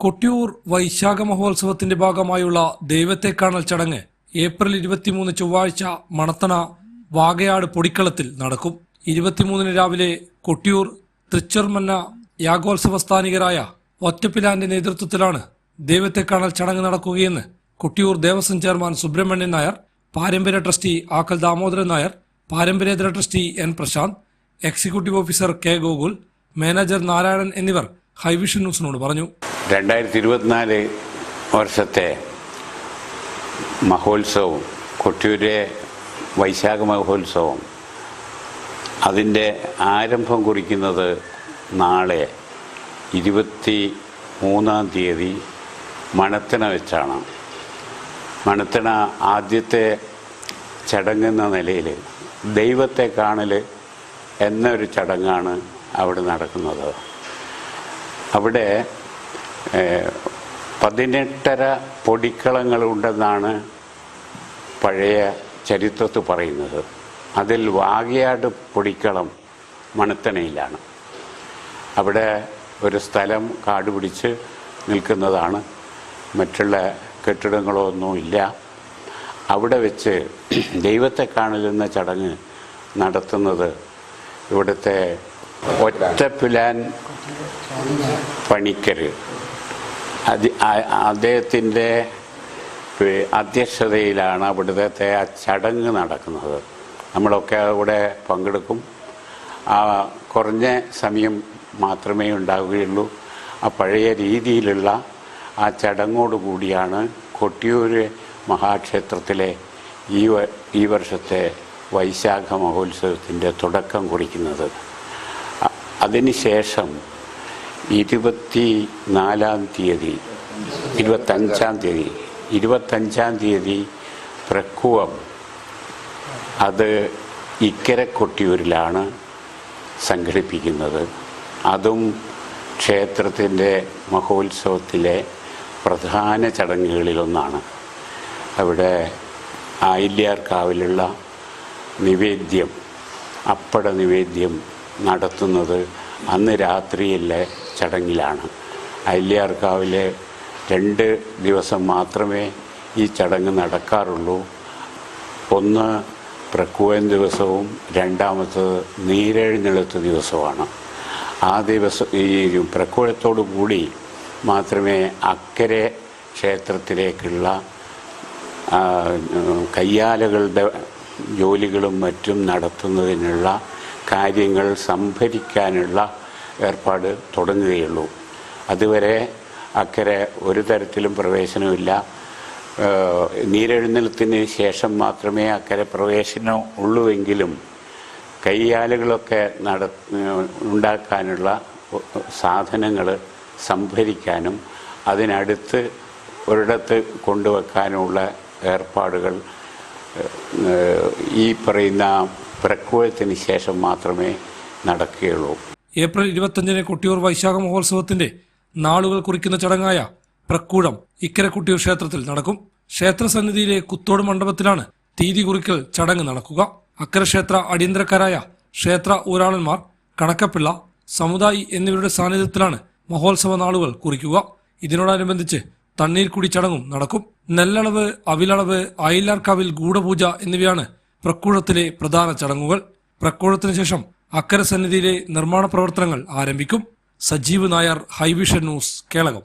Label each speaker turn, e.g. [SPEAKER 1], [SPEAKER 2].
[SPEAKER 1] കൊട്ടിയൂർ വൈശാഖ മഹോത്സവത്തിന്റെ ഭാഗമായുള്ള ദൈവത്തെ കാണൽ ചടങ്ങ് ഏപ്രിൽ ഇരുപത്തിമൂന്ന് ചൊവ്വാഴ്ച മണത്തണ വാകയാട് പൊടിക്കളത്തിൽ നടക്കും. ഇരുപത്തിമൂന്നിന് രാവിലെ കൊട്ടിയൂർ തൃച്ചർമന്ന യാഗോത്സവ സ്ഥാനികരായ ഒറ്റപ്പിലാന്റെ നേതൃത്വത്തിലാണ് ദൈവത്തെ കാണൽ ചടങ്ങ് നടക്കുകയെന്ന് കൊട്ടിയൂർ ദേവസ്വം ചെയർമാൻ സുബ്രഹ്മണ്യൻ നായർ പാരമ്പര്യ trustee ആക്കൽ Damodaran Nair പാരമ്പര്യേതര trustee N Prashanth executive officer K Gokul manager Narayanan എന്നിവർ ഹൈവിഷൻ ന്യൂസിനോട് പറഞ്ഞു.
[SPEAKER 2] രണ്ടായിരത്തി ഇരുപത്തിനാല് വർഷത്തെ മഹോത്സവം കൊട്ടിയൂരെ വൈശാഖ മഹോത്സവം അതിന്റെ ആരംഭം കുറിക്കുന്നത് നാളെ ഇരുപത്തി മൂന്നാം തീയതി മണത്തിണ വെച്ചാണ്. മണത്തിണ ആദ്യത്തെ ചടങ്ങെന്ന നിലയിൽ ദൈവത്തെ കാണൽ എന്നൊരു ചടങ്ങാണ് അവിടെ നടക്കുന്നത്. അവിടെ പതിനെട്ടര പൊടിക്കളങ്ങളുണ്ടെന്നാണ് പഴയ ചരിത്രത്തിൽ പറയുന്നത്. അതിൽ വാഗയാട് പൊടിക്കളം മണത്തനയിലാണ്. അവിടെ ഒരു സ്ഥലം കാട് പിടിച്ച് നിൽക്കുന്നതാണ്. മറ്റുള്ള കെട്ടിടങ്ങളോ ഒന്നുമില്ല അവിടെ വെച്ച് ദൈവത്തെ കാണലെന്ന ചടങ്ങ് നടത്തുന്നത് ഇവിടുത്തെ ഒറ്റപ്പിലാൻ പണിക്കര്. അത് അദ്ദേഹത്തിന്റെ അധ്യക്ഷതയിലാണ് അവിടുത്തെ ആ ചടങ്ങ് നടക്കുന്നത്. നമ്മളൊക്കെ അവിടെ പങ്കെടുക്കും. ആ കുറഞ്ഞ സമയം മാത്രമേ ഉണ്ടാവുകയുള്ളൂ. ആ പഴയ രീതിയിലുള്ള ആ ചടങ്ങോട് കൂടിയാണ് കൊട്ടിയൂർ മഹാക്ഷേത്രത്തിലെ ഈ ഈ വർഷത്തെ വൈശാഖ മഹോത്സവത്തിന്റെ തുടക്കം കുറിക്കുന്നത്. അതിനുശേഷം ഇരുപത്തി നാലാം തീയതി ഇരുപത്തഞ്ചാം തീയതി ഇരുപത്തഞ്ചാം തീയതി പ്രക്കുവം. അത് ഇക്കര കൊട്ടിയൂരിലാണ് സംഘടിപ്പിക്കുന്നത്. അതും ക്ഷേത്രത്തിന്റെ മഹോത്സവത്തിലെ പ്രധാന ചടങ്ങുകളിലൊന്നാണ്. അവിടെ ആയില്യാർക്കാവിലുള്ള നിവേദ്യം അപ്പട നിവേദ്യം നടത്തുന്നത് അന്ന് രാത്രിയിലെ ചടങ്ങിലാണ്. അയ്യാർക്കാവിലെ രണ്ട് ദിവസം മാത്രമേ ഈ ചടങ്ങ് നടക്കാറുള്ളൂ. ഒന്ന് പ്രക്കുവൻ ദിവസവും രണ്ടാമത്തത് നീരെഴുന്നള്ളത്ത് ദിവസമാണ് ആ ദിവസം ഈ പ്രക്കുവത്തോടു കൂടി മാത്രമേ അക്കരെ ക്ഷേത്രത്തിലേക്കുള്ള കയ്യാലകളുടെ ജോലികളും മറ്റും നടത്തുന്നതിനുള്ള കാര്യങ്ങൾ സംഭരിക്കാനുള്ള ഏർപ്പാട് തുടങ്ങുകയുള്ളൂ. അതുവരെ അക്കരെ ഒരു തരത്തിലും പ്രവേശനമില്ല നീരെഴുന്നിലത്തിന് ശേഷം മാത്രമേ അക്കരെ പ്രവേശനം ഉള്ളൂവെങ്കിലും കയ്യാലുകളൊക്കെ നട ഉണ്ടാക്കാനുള്ള സാധനങ്ങൾ സംഭരിക്കാനും അതിനടുത്ത് ഒരിടത്ത് കൊണ്ടുവെക്കാനുമുള്ള ഏർപ്പാടുകൾ ഈ പറയുന്ന പ്രക്കുവത്തിന് ശേഷം മാത്രമേ നടക്കുകയുള്ളൂ.
[SPEAKER 1] ഏപ്രിൽ ഇരുപത്തഞ്ചിന് കൊട്ടിയൂർ വൈശാഖ മഹോത്സവത്തിന്റെ നാളുകൾ കുറിക്കുന്ന ചടങ്ങായ പ്രക്കൂഴം ഇക്കര കൊട്ടിയൂർ ക്ഷേത്രത്തിൽ നടക്കും. ക്ഷേത്രസന്നിധിയിലെ കുത്തോട് മണ്ഡപത്തിലാണ് തീയതി കുറിക്കൽ ചടങ്ങ് നടക്കുക. അക്കരക്ഷേത്ര അടിയന്തരക്കാരായ ക്ഷേത്ര ഊരാളന്മാർ കണക്കപ്പിള്ള സമുദായി എന്നിവരുടെ സാന്നിധ്യത്തിലാണ് മഹോത്സവ നാളുകൾ കുറിക്കുക. ഇതിനോടനുബന്ധിച്ച് തണ്ണീർക്കുടി ചടങ്ങും നടക്കും. നെല്ലളവ് അവിലളവ് അയിലാർക്കാവിൽ ഗൂഢപൂജ എന്നിവയാണ് പ്രക്കൂഴത്തിലെ പ്രധാന ചടങ്ങുകൾ. പ്രക്കൂഴത്തിനു ശേഷം അക്കര സന്നിധിയിലെ നിർമ്മാണ പ്രവർത്തനങ്ങൾ ആരംഭിക്കും. Sajeev Nair high vision news Kelakam.